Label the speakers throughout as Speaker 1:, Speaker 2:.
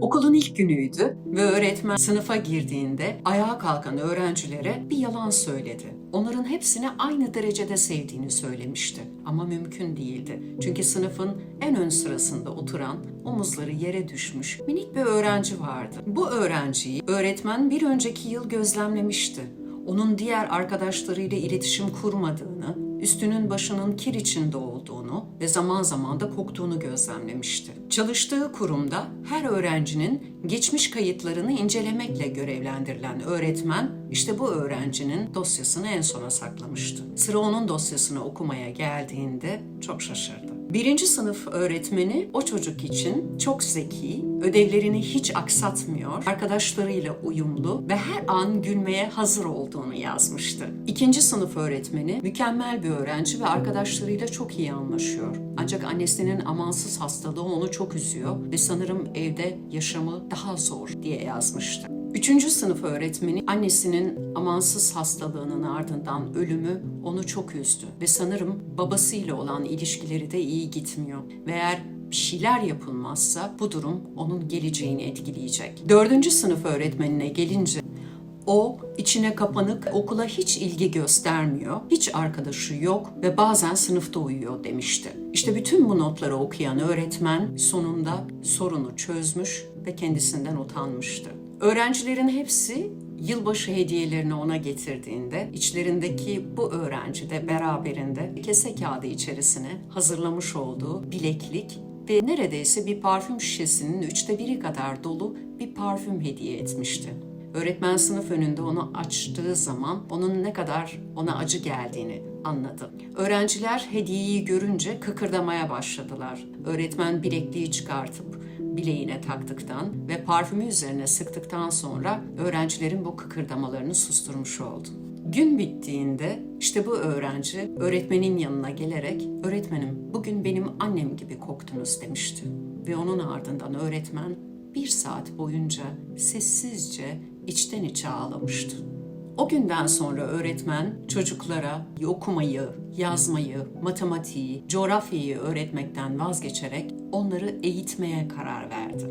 Speaker 1: Okulun ilk günüydü ve öğretmen sınıfa girdiğinde ayağa kalkan öğrencilere bir yalan söyledi. Onların hepsini aynı derecede sevdiğini söylemişti. Ama mümkün değildi. Çünkü sınıfın en ön sırasında oturan, omuzları yere düşmüş minik bir öğrenci vardı. Bu öğrenciyi öğretmen bir önceki yıl gözlemlemişti. Onun diğer arkadaşlarıyla iletişim kurmadığını, üstünün başının kir içinde olduğunu ve zaman zaman da koktuğunu gözlemlemişti. Çalıştığı kurumda her öğrencinin geçmiş kayıtlarını incelemekle görevlendirilen öğretmen işte bu öğrencinin dosyasını en sona saklamıştı. Sıra onun dosyasını okumaya geldiğinde çok şaşırdı. Birinci sınıf öğretmeni o çocuk için çok zeki, ödevlerini hiç aksatmıyor, arkadaşlarıyla uyumlu ve her an gülmeye hazır olduğunu yazmıştı. İkinci sınıf öğretmeni mükemmel bir öğrenci ve arkadaşlarıyla çok iyi anlaşıyor. Ancak annesinin amansız hastalığı onu çok üzüyor ve sanırım evde yaşamı daha zor diye yazmıştı. Üçüncü sınıf öğretmeni annesinin amansız hastalığının ardından ölümü onu çok üzdü ve sanırım babasıyla olan ilişkileri de iyi gitmiyor. Ve eğer bir şeyler yapılmazsa bu durum onun geleceğini etkileyecek. Dördüncü sınıf öğretmenine gelince o içine kapanık, okula hiç ilgi göstermiyor, hiç arkadaşı yok ve bazen sınıfta uyuyor demişti. İşte bütün bu notları okuyan öğretmen sonunda sorunu çözmüş ve kendisinden utanmıştı. Öğrencilerin hepsi yılbaşı hediyelerini ona getirdiğinde içlerindeki bu öğrenci de beraberinde kese kağıdı içerisine hazırlamış olduğu bileklik ve neredeyse bir parfüm şişesinin üçte biri kadar dolu bir parfüm hediye etmişti. Öğretmen sınıf önünde onu açtığı zaman onun ne kadar ona acı geldiğini anladı. Öğrenciler hediyeyi görünce kıkırdamaya başladılar. Öğretmen bilekliği çıkartıp bileğine taktıktan ve parfümü üzerine sıktıktan sonra öğrencilerin bu kıkırdamalarını susturmuş oldu. Gün bittiğinde işte bu öğrenci öğretmenin yanına gelerek öğretmenim bugün benim annem gibi koktunuz demişti. Ve onun ardından öğretmen bir saat boyunca sessizce içten içe ağlamıştı. O günden sonra öğretmen çocuklara okumayı, yazmayı, matematiği, coğrafyayı öğretmekten vazgeçerek onları eğitmeye karar verdi.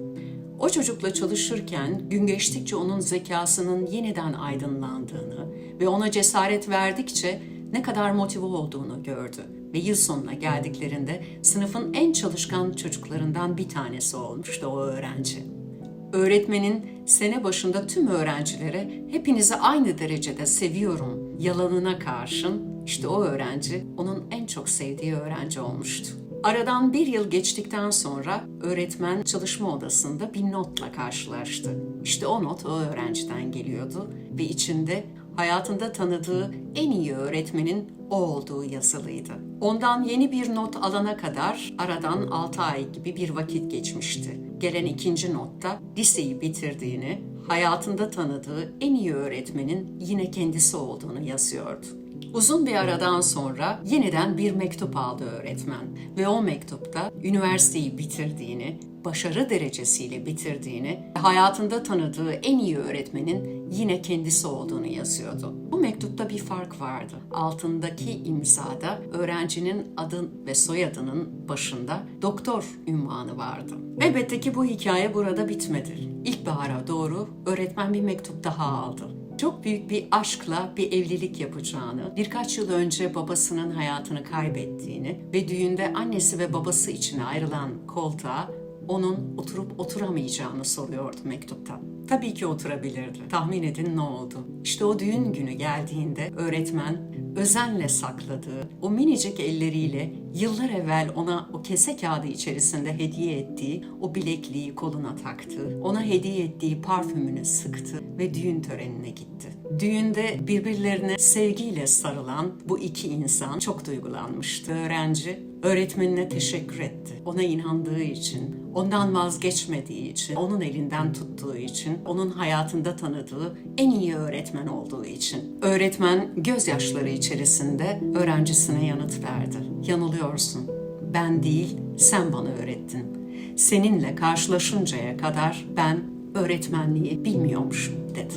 Speaker 1: O çocukla çalışırken gün geçtikçe onun zekasının yeniden aydınlandığını ve ona cesaret verdikçe ne kadar motive olduğunu gördü ve yıl sonuna geldiklerinde sınıfın en çalışkan çocuklarından bir tanesi olmuştu o öğrenci. Öğretmenin sene başında tüm öğrencilere hepinizi aynı derecede seviyorum yalanına karşın işte o öğrenci onun en çok sevdiği öğrenci olmuştu. Aradan bir yıl geçtikten sonra öğretmen çalışma odasında bir notla karşılaştı. İşte o not o öğrenciden geliyordu ve içinde hayatında tanıdığı en iyi öğretmenin o olduğu yazılıydı. Ondan yeni bir not alana kadar aradan 6 ay gibi bir vakit geçmişti. Gelen ikinci notta liseyi bitirdiğini, hayatında tanıdığı en iyi öğretmenin yine kendisi olduğunu yazıyordu. Uzun bir aradan sonra yeniden bir mektup aldı öğretmen ve o mektupta üniversiteyi bitirdiğini, başarı derecesiyle bitirdiğini, hayatında tanıdığı en iyi öğretmenin yine kendisi olduğunu yazıyordu. Bu mektupta bir fark vardı. Altındaki imzada öğrencinin adın ve soyadının başında doktor ünvanı vardı. Elbette ki bu hikaye burada bitmedi. İlkbahara doğru öğretmen bir mektup daha aldı çok büyük bir aşkla bir evlilik yapacağını, birkaç yıl önce babasının hayatını kaybettiğini ve düğünde annesi ve babası için ayrılan koltuğa onun oturup oturamayacağını soruyordu mektupta. Tabii ki oturabilirdi. Tahmin edin ne oldu? İşte o düğün günü geldiğinde öğretmen özenle sakladığı, o minicik elleriyle yıllar evvel ona o kese kağıdı içerisinde hediye ettiği o bilekliği koluna taktı, ona hediye ettiği parfümünü sıktı ve düğün törenine gitti. Düğünde birbirlerine sevgiyle sarılan bu iki insan çok duygulanmıştı. Öğrenci öğretmenine teşekkür etti. Ona inandığı için, ondan vazgeçmediği için, onun elinden tuttuğu için, onun hayatında tanıdığı en iyi öğretmen olduğu için. Öğretmen gözyaşları içerisinde öğrencisine yanıt verdi. Yanılıyorsun. Ben değil, sen bana öğrettin. Seninle karşılaşıncaya kadar ben öğretmenliği bilmiyormuşum dedi.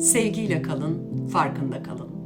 Speaker 1: Sevgiyle kalın, farkında kalın.